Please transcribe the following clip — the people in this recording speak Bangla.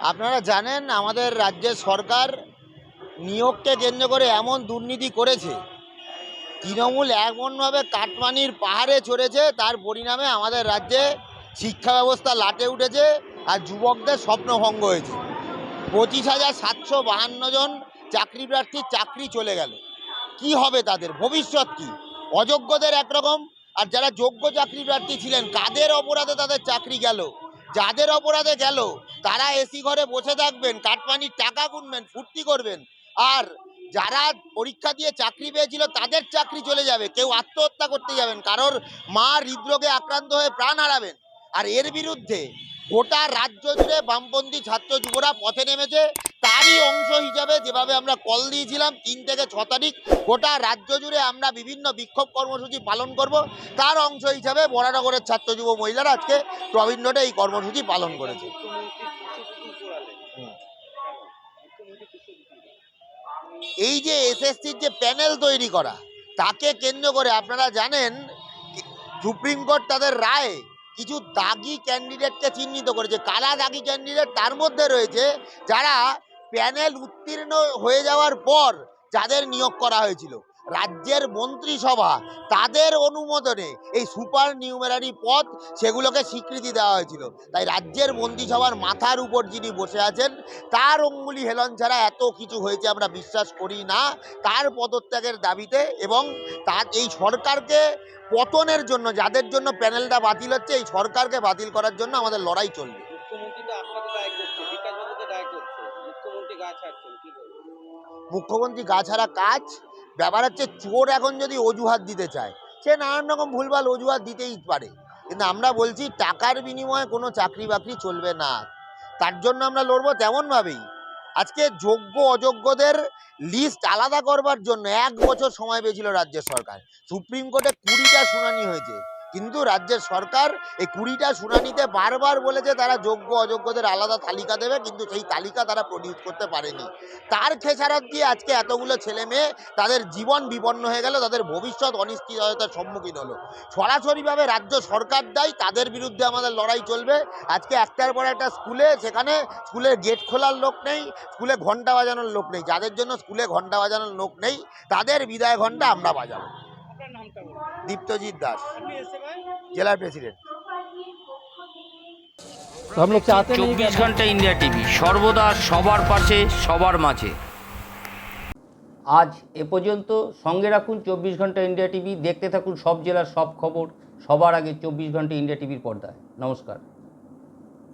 আপনারা জানেন, আমাদের রাজ্যের সরকার নিয়োগকে কেন্দ্র করে এমন দুর্নীতি করেছে। তৃণমূল এমনভাবে কাটমানির পাহাড়ে চড়েছে, তার পরিণামে আমাদের রাজ্যে শিক্ষা ব্যবস্থা লাটে উঠেছে আর যুবকদের স্বপ্নভঙ্গ হয়েছে। পঁচিশ হাজার সাতশো বাহান্ন জন চাকরি প্রার্থীর চাকরি চলে গেল। কি হবে তাদের? ভবিষ্যৎ কি? অযোগ্যদের একরকম? আর যারা যোগ্য চাকরি প্রার্থী ছিলেন, কাদের অপরাধে তাদের চাকরি গেল? যাদের অপরাধে গেল, তারা এসি ঘরে বসে থাকবেন, কাটমানির টাকা গুনবেন, ফুর্তি করবেন। আর যারা পরীক্ষা দিয়ে চাকরি পেয়েছিল, তাদের চাকরি চলে যাবে। কেউ আত্মহত্যা করতে যাবেন, কারোর মা হৃদরোগে আক্রান্ত হয়ে প্রাণ হারাবেন। আর এর বিরুদ্ধে গোটা রাজ্য জুড়ে বামপন্থী ছাত্র যুবরা পথে নেমেছে। তারই অংশ হিসাবে যেভাবে আমরা কল দিয়েছিলাম, তিন থেকে ছ তারিখ, গোটা রাজ্য জুড়ে আমরা বিভিন্ন বিক্ষোভ কর্মসূচি পালন করব। তার অংশ হিসাবে বরানগরের ছাত্র যুব মহিলারা আজকে প্রবীণ রোডে এই কর্মসূচি পালন করেছে। এই যে এসএসসির যে প্যানেল তৈরি করা, তাকে কেন্দ্র করে আপনারা জানেন, সুপ্রিম কোর্ট তাদের রায় কিছু দাগি ক্যান্ডিডেটকে চিহ্নিত করেছে। কারা দাগি ক্যান্ডিডেট তার মধ্যে রয়েছে যারা প্যানেল উত্তীর্ণ হয়ে যাওয়ার পর যাদের নিয়োগ করা হয়েছিল। রাজ্যের মন্ত্রিসভা তাদের অনুমোদনে এই সুপার নিউমেরারি পদ সেগুলোকে স্বীকৃতি দেওয়া হয়েছিল। তাই রাজ্যের মন্ত্রিসভার মাথার উপর যিনি বসে আছেন তার অঙ্গুলি হেলন ছাড়া এত কিছু হয়েছে আমরা বিশ্বাস করি না। তার পদত্যাগের দাবিতে এবং তার এই সরকারকে পতনের জন্য যাদের জন্য প্যানেলটা বাতিল হচ্ছে এই সরকারকে বাতিল করার জন্য আমাদের লড়াই চলবে। মুখ্যমন্ত্রী গা ছাড়া কাজ ব্যাপার হচ্ছে চোর এখন যদি অজুহাত দিতে চায়, সে নানান রকম ভুলভাল অজুহাত দিতেই পারে। কিন্তু আমরা বলছি, টাকার বিনিময়ে কোনো চাকরি বাকরি চলবে না। তার জন্য আমরা লড়বো তেমনভাবেই। আজকে যোগ্য, অযোগ্যদের লিস্ট আলাদা করবার জন্য এক বছর সময় পেয়েছিল রাজ্য সরকার। সুপ্রিম কোর্টে কুড়িটা শুনানি হয়েছে। কিন্তু রাজ্যের সরকার এই কুড়িটা শুনানিতে বারবার বলেছে তারা যোগ্য, অযোগ্যদের আলাদা তালিকা দেবে, কিন্তু সেই তালিকা তারা প্রডিউস করতে পারেনি। তার খেসারত দিয়ে আজকে এতগুলো ছেলে মেয়ে তাদের জীবন বিপন্ন হয়ে গেল, তাদের ভবিষ্যৎ অনিশ্চয়তার সম্মুখীন হলো। সরাসরিভাবে রাজ্য সরকার দায়ী, তাদের বিরুদ্ধে আমাদের লড়াই চলবে। আজকে একটার পর একটা স্কুলে, সেখানে স্কুলের গেট খোলার লোক নেই, স্কুলে ঘণ্টা বাজানোর লোক নেই। যাদের জন্য স্কুলে ঘণ্টা বাজানোর লোক নেই, তাদের বিদায় ঘণ্টা আমরা বাজাবো। দীপ্তজিৎ দাস। জেলা প্রেসিডেন্ট। চব্বিশ ঘণ্টা ইন্ডিয়া টিভি সর্বদা সবার পাশে সবার মাঝে। আজ এ পর্যন্ত সঙ্গে রাখুন চব্বিশ ঘণ্টা ইন্ডিয়া টিভি দেখতে থাকুন সব জেলার সব খবর সবার আগে চব্বিশ ঘণ্টা ইন্ডিয়া টিভির পর্দায়। নমস্কার।